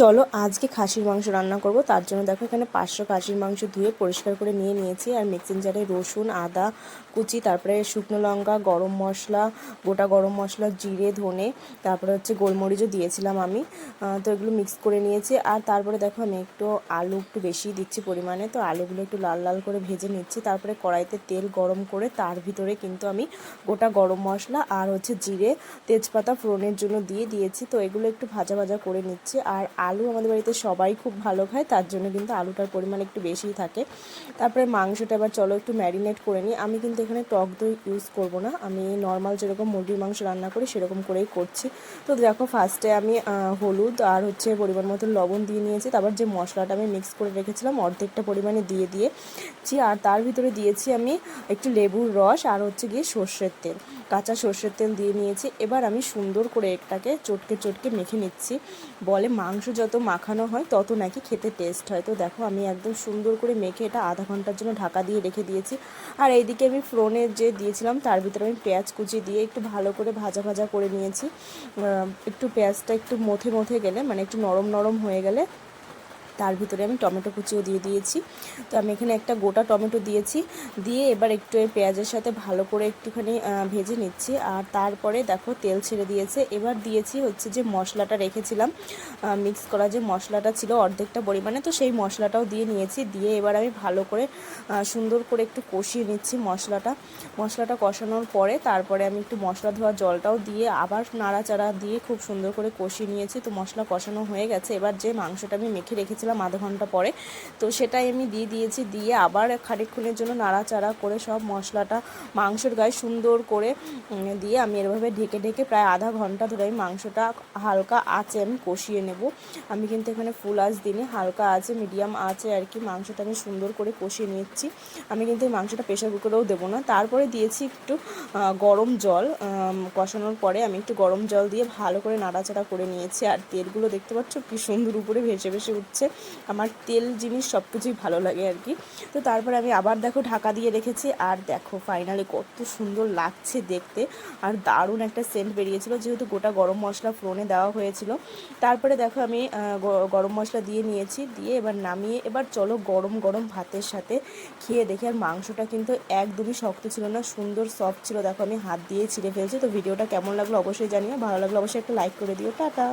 চলো আজকে খাসির মাংস রান্না করব। তার জন্য দেখো এখানে পাঁচশো খাসির মাংস ধুয়ে পরিষ্কার করে নিয়ে নিয়েছি। আর মিক্সিং জারে রসুন, আদা, কুচি, তারপরে শুকনো লঙ্কা, গরম মশলা, গোটা গরম মশলা, জিরে, ধনে, তারপরে হচ্ছে গোলমরিচও দিয়েছিলাম আমি। তো এগুলো মিক্স করে নিয়েছি। আর তারপরে দেখো আমি একটু আলু একটু বেশি দিচ্ছি পরিমাণে। তো আলুগুলো একটু লাল লাল করে ভেজে নিচ্ছি। তারপরে কড়াইতে তেল গরম করে তার ভিতরে কিন্তু আমি গোটা গরম মশলা আর হচ্ছে জিরে, তেজপাতা, ফোড়নের জন্য দিয়ে দিয়েছি। তো এগুলো একটু ভাজা ভাজা করে নিচ্ছি। আর আলু আমাদের বাড়িতে সবাই খুব ভালো খায়, তার জন্য কিন্তু আলুটার পরিমাণ একটু বেশিই থাকে। তারপরে মাংসটা এবার চলো একটু ম্যারিনেট করে নিই। আমি কিন্তু এখানে টক দই ইউজ করব না। আমি নর্মাল যেরকম মুরগির মাংস রান্না করি, সেরকম করেই করছি। তো দেখো ফার্স্টে আমি হলুদ আর হচ্ছে পরিমাণ মতো লবণ দিয়ে নিয়েছি। তারপর যে মশলাটা আমি মিক্স করে রেখেছিলাম, অর্ধেকটা পরিমাণে দিয়ে দিয়েছি। আর তার ভিতরে দিয়েছি আমি একটু লেবুর রস আর হচ্ছে গিয়ে সর্ষের তেল। কাঁচা সর্ষের তেল দিয়ে নিয়েছি। এবার আমি সুন্দর করে এটাকে চটকে চটকে মেখে নিচ্ছি। বলে মাংস যত মাখানো হয়, তত নাকি খেতে টেস্ট হয়। তো দেখো, আমি একদম সুন্দর করে মেখে এটা আধা ঘণ্টার জন্য ঢাকা দিয়ে রেখে দিয়েছি। আর এইদিকে আমি ফ্রোনে যে দিয়েছিলাম, তার ভিতরে আমি পেঁয়াজ কুচি দিয়ে একটু ভালো করে ভাজা ভাজা করে নিয়েছি। একটু পেঁয়াজটা একটু মথে মথে গেলে মানে একটু নরম নরম হয়ে গেলে তার ভিতরে আমি টমেটো কুচিও দিয়ে দিয়েছি। তো আমি এখানে একটা গোটা টমেটো দিয়েছি। দিয়ে এবার একটু এই পেঁয়াজের সাথে ভালো করে একটুখানি ভেজে নিচ্ছি। আর তারপরে দেখো তেল ছেড়ে দিয়েছে। এবার দিয়েছি হচ্ছে যে মশলাটা রেখেছিলাম। মিক্স করা যে মশলাটা ছিল অর্ধেকটা পরিমাণে, তো সেই মশলাটাও দিয়ে নিয়েছি। দিয়ে এবার আমি ভালো করে সুন্দর করে একটু কষিয়ে নিচ্ছি মশলাটা। মশলাটা কষানোর পরে তারপরে আমি একটু মশলা ধোয়া জলটাও দিয়ে আবার নাড়াচাড়া দিয়ে খুব সুন্দর করে কষিয়ে নিয়েছি। তো মশলা কষানো হয়ে গেছে। এবার যে মাংসটা আমি মেখে রেখেছিলাম আধা ঘণ্টা পরে। তো সেটাই আমি দিয়ে দিয়েছি। দিয়ে আবার খানিকক্ষণের জন্য নাড়াচাড়া করে সব মশলাটা মাংসের গায়ে সুন্দর করে দিয়ে আমি এভাবে ঢেকে ঢেকে প্রায় আধা ঘণ্টা ধরে আমি মাংসটা হালকা আঁচে আমি কষিয়ে নেব। আমি কিন্তু এখানে ফুল আঁচ দিনে হালকা আছে মিডিয়াম আছে আর কি মাংসটা আমি সুন্দর করে কষিয়ে নিচ্ছি আমি কিন্তু এই মাংসটা প্রেশার কুকারেও দেবো না। তারপরে দিয়েছি একটু গরম জল কষানোর পরে আমি একটু গরম জল দিয়ে ভালো করে নাড়াচাড়া করে নিয়েছি। আর তেলগুলো দেখতে পাচ্ছ কি সুন্দর উপরে ভেসে ভেসে উঠছে। আমার তেল, জিনিস সব কিছুই ভালো লাগে আর কি। তো তারপরে আমি আবার দেখো ঢাকা দিয়ে রেখেছি আর দেখো ফাইনালি কত সুন্দর লাগছে দেখতে। আর দারুণ একটা সেন্ট বেরিয়েছিল, যেহেতু গোটা গরম মশলা ফ্রোনে দেওয়া হয়েছিল। তারপরে দেখো আমি গরম মশলা দিয়ে নিয়েছি, দিয়ে এবার নামিয়ে এবার চলো গরম গরম ভাতের সাথে খেয়ে দেখি। আর মাংসটা কিন্তু একদমই শক্ত ছিল না, সুন্দর সফট ছিল। দেখো আমি হাত দিয়ে ছিঁড়ে ফেলছি, তো ভিডিওটা কেমন লাগল অবশ্যই জানিও, ভালো লাগল অবশ্যই একটা লাইক করে দিও। টাটা!